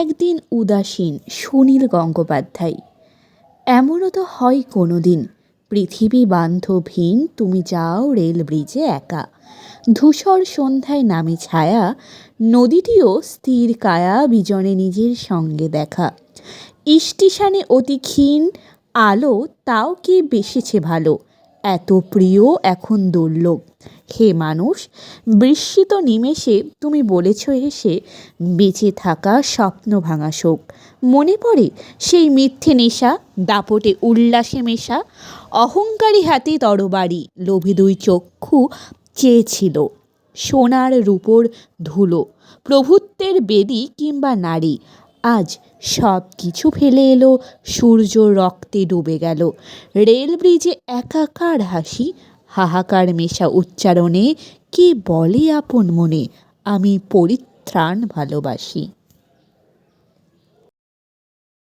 একদিন উদাসীন সুনীল গঙ্গোপাধ্যায়। এমনও তো হয় কোনো দিন পৃথিবী বান্ধবহীন তুমি যাও রেল ব্রিজে একা। ধূসর সন্ধ্যায় নামে ছায়া, নদীটিও স্থির কায়া বিজনে নিজের সঙ্গে দেখা। স্টেশনে অতি ক্ষীণ, আলো তাও কে বেসেছে ভালো, এত প্রিয় এখন দুর্লভ। হে মানুষ, বিস্মিত নিমেষে তুমি বলেছ হেসে বেঁচে থাকা স্বপ্ন ভাঙা শোক। মনে পড়ে সেই মিথ্যে নেশা, দাপটে উল্লাসে মেশা, অহংকারী হাতে তরবারি, লোভী দুই চক্ষু চেয়েছিল। সোনার রূপোর ধুলো, প্রভুত্বের বেদি কিংবা নারী। আজ সব কিছু ফেলে এলো, সূর্য রক্তে ডুবে গেল। রেল ব্রিজে একাকার হাসি হাহাকার মেশা উচ্চারণে কে বলে আপন মনে? আমি পরিত্রাণ ভালোবাসি।